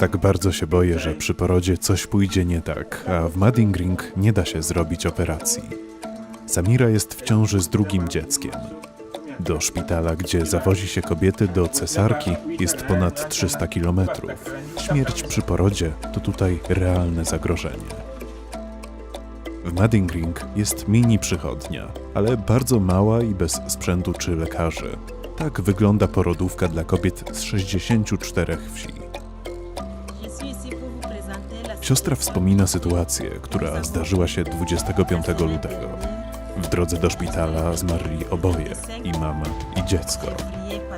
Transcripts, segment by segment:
Tak bardzo się boję, że przy porodzie coś pójdzie nie tak, a w Madingring nie da się zrobić operacji. Samira jest w ciąży z drugim dzieckiem. Do szpitala, gdzie zawozi się kobiety do cesarki, jest ponad 300 kilometrów. Śmierć przy porodzie to tutaj realne zagrożenie. W Madingring jest mini przychodnia, ale bardzo mała i bez sprzętu czy lekarzy. Tak wygląda porodówka dla kobiet z 64 wsi. Siostra wspomina sytuację, która zdarzyła się 25 lutego. W drodze do szpitala zmarli oboje, i mama, i dziecko.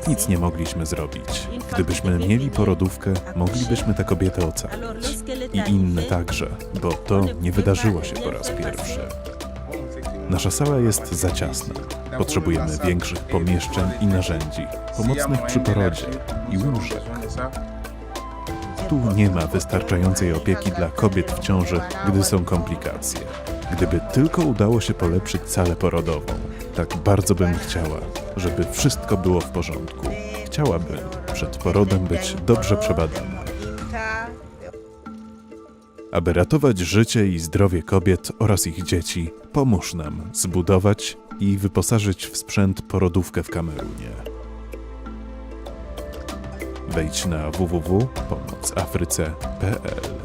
Nic nie mogliśmy zrobić. Gdybyśmy mieli porodówkę, moglibyśmy tę kobietę ocalić. I inne także, bo to nie wydarzyło się po raz pierwszy. Nasza sala jest za ciasna. Potrzebujemy większych pomieszczeń i narzędzi, pomocnych przy porodzie i łóżek. Tu nie ma wystarczającej opieki dla kobiet w ciąży, gdy są komplikacje. Gdyby tylko udało się polepszyć salę porodową, tak bardzo bym chciała, żeby wszystko było w porządku. Chciałabym przed porodem być dobrze przebadana. Aby ratować życie i zdrowie kobiet oraz ich dzieci, pomóż nam zbudować i wyposażyć w sprzęt porodówkę w Kamerunie. Wejdź na www.pomocafryce.pl